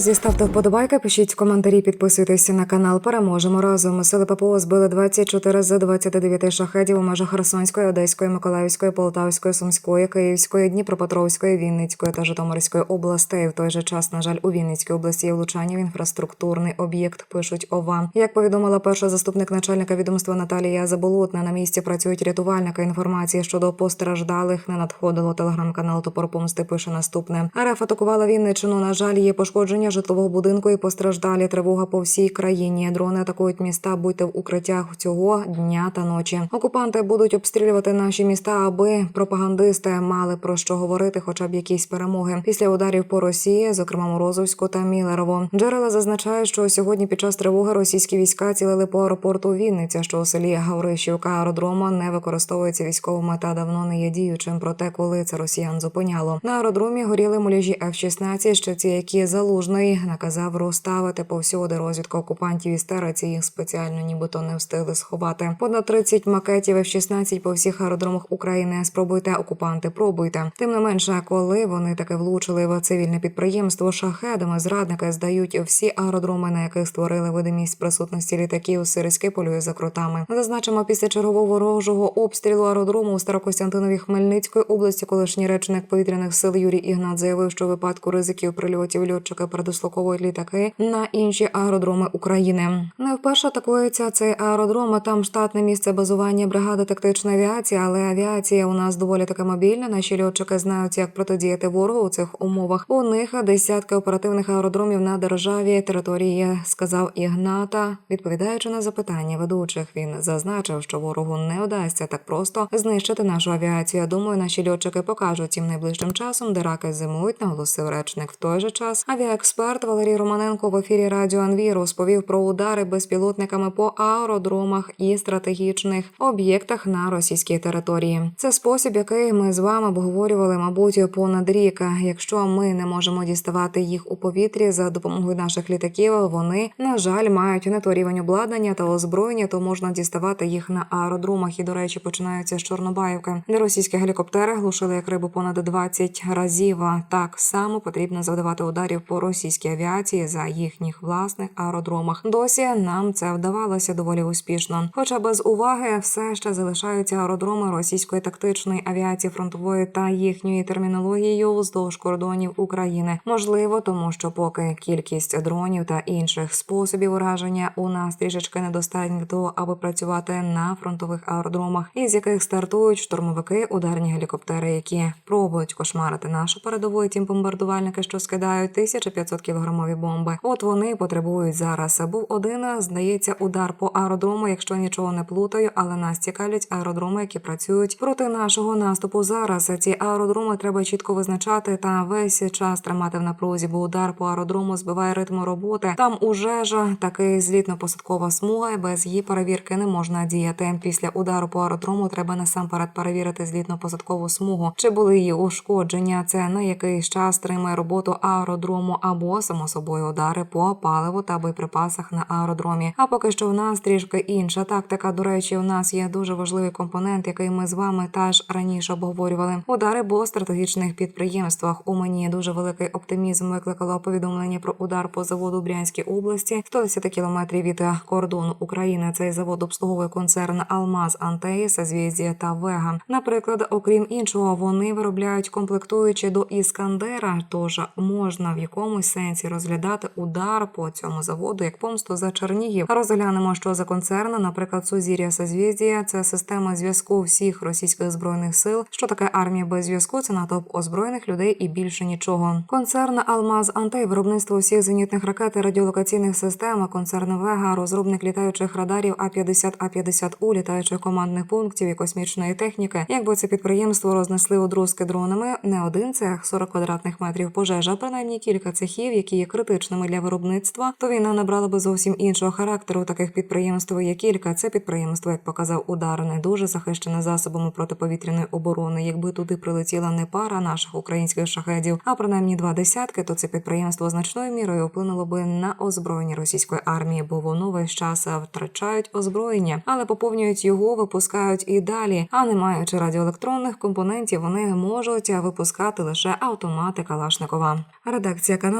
Друзі, ставте вподобайки, пишіть коментарі, підписуйтесь на канал. Переможемо разом. Сили ППО збили 24 з 29 шахедів у межах Херсонської, Одеської, Миколаївської, Полтавської, Сумської, Київської, Дніпропетровської, Вінницької та Житомирської областей. В той же час, на жаль, у Вінницькій області є влучання в інфраструктурний об'єкт. Пишуть ОВА. Як повідомила перша заступник начальника відомства Наталія Заболотна, на місці працюють рятувальники. Інформації щодо постраждалих не надходило. Телеграм-канал Топор Помсти пише наступне. РФ атакувала Вінниччину. На жаль, є пошкодження житлового будинку і постраждалі. Тривога по всій країні. Дрони атакують міста. Будьте в укриттях цього дня та ночі. Окупанти будуть обстрілювати наші міста, аби пропагандисти мали про що говорити, хоча б якісь перемоги. Після ударів по Росії, зокрема Морозовську та Мілерово. Джерела зазначають, що сьогодні під час тривоги російські війська цілили по аеропорту Вінниця, що у селі Гаврищівка аеродрома не використовується військовими та давно не є діючим. Проте, коли це росіян зупиняло на аеродромі, горіли муляжі F-16, ще ці, які залужний наказав розставити повсюди розвідка окупантів і істериці. Їх спеціально нібито не встигли сховати. Понад 30 макетів F-16 по всіх аеродромах України. Спробуйте окупанти, пробуйте. Тим не менше, коли вони таки влучили в цивільне підприємство шахедами, зрадники здають всі аеродроми, на яких створили видимість присутності літаків. Сириськи полює за кротами. Зазначимо після чергового ворожого обстрілу аеродрому у Старокостянтинові Хмельницької області, колишній речник повітряних сил Юрій Ігнат заявив, що у випадку ризиків прильотів льотчики передислоковують літаки на інші аеродроми України. Не вперше атакується цей аеродром. а Там штатне місце базування бригади тактичної авіації, але авіація у нас доволі таки мобільна. Наші льотчики знають, як протидіяти ворогу у цих умовах. У них десятки оперативних аеродромів на державі території, сказав Ігната. Відповідаючи на запитання ведучих, він зазначив, що ворогу не вдасться так просто знищити нашу авіацію. Думаю, наші льотчики покажуть їм найближчим часом, де раки зимують, наголосив речник. В той же час авіаексперт Валерій Романенко в ефірі Радіо Анві розповів про удари безпілотниками по аеродромах і стратегічних об'єктах на російській території. Це спосіб, який ми з вами обговорювали, мабуть, понад рік. Якщо ми не можемо діставати їх у повітрі за допомогою наших літаків, вони на жаль мають не то рівень обладнання та озброєння, то можна діставати їх на аеродромах. І до речі, починаються з Чорнобаївки, де російські гелікоптери глушили як рибу понад 20 разів. Так само потрібно завдавати ударів по російській авіації за їхніх власних аеродромах. Досі нам це вдавалося доволі успішно. Хоча без уваги все ще залишаються аеродроми російської тактичної авіації фронтової та їхньою термінологією вздовж кордонів України. Можливо, тому що поки кількість дронів та інших способів ураження у нас трішечки недостатньо того, аби працювати на фронтових аеродромах, із яких стартують штурмовики, ударні гелікоптери, які пробують кошмарити нашу передову, і тім бомбардувальники, що скидають 1500 кілограмові бомби. От вони потребують зараз. Був один, здається, удар по аеродрому, якщо нічого не плутаю, але нас цікавлять аеродроми, які працюють проти нашого наступу. Зараз ці аеродроми треба чітко визначати та весь час тримати в напрузі, бо удар по аеродрому збиває ритм роботи. Там уже ж такий злітно-посадкова смуга, і без її перевірки не можна діяти. Після удару по аеродрому треба насамперед перевірити злітно-посадкову смугу, чи були її ушкодження. Це на якийсь час тримає роботу аеродрому або само собою удари по паливу та боєприпасах на аеродромі. А поки що в нас трішки інша тактика. До речі, у нас є дуже важливий компонент, який ми з вами теж раніше обговорювали. Удари по стратегічних підприємствах. У мені дуже великий оптимізм викликало повідомлення про удар по заводу в Брянській області, 110 кілометрів від кордону України. Цей завод обслуговує концерн Алмаз Антеї, Созвіздя та Вега. Наприклад, окрім іншого, вони виробляють комплектуючі до іскандера. Тож можна в якомусь сенсі розглядати удар по цьому заводу як помсту за Чернігів. Розглянемо, що за концерн, наприклад, Сузір'я Созвіздія – це система зв'язку всіх російських збройних сил. Що таке армія без зв'язку? Це натовп озброєних людей і більше нічого. Концерн Алмаз Антей, виробництво всіх зенітних ракет і радіолокаційних систем. Концерн Вега, розробник літаючих радарів А 50 А 50 У літаючих командних пунктів і космічної техніки. Якби це підприємство рознесли одрузки дронами, не один цех 40 квадратних метрів пожежа, принаймні кілька цехів, які є критичними для виробництва, то війна набрала би зовсім іншого характеру. Таких підприємств є кілька. Це підприємство, як показав удар, не дуже захищене засобами протиповітряної оборони. Якби туди прилетіла не пара наших українських шахедів, а принаймні два десятки, то це підприємство значною мірою вплинуло би на озброєння російської армії, бо воно весь час втрачають озброєння, але поповнюють його, випускають і далі. А не маючи радіоелектронних компонентів, вони можуть випускати лише автомати Калашникова. Редакція каналу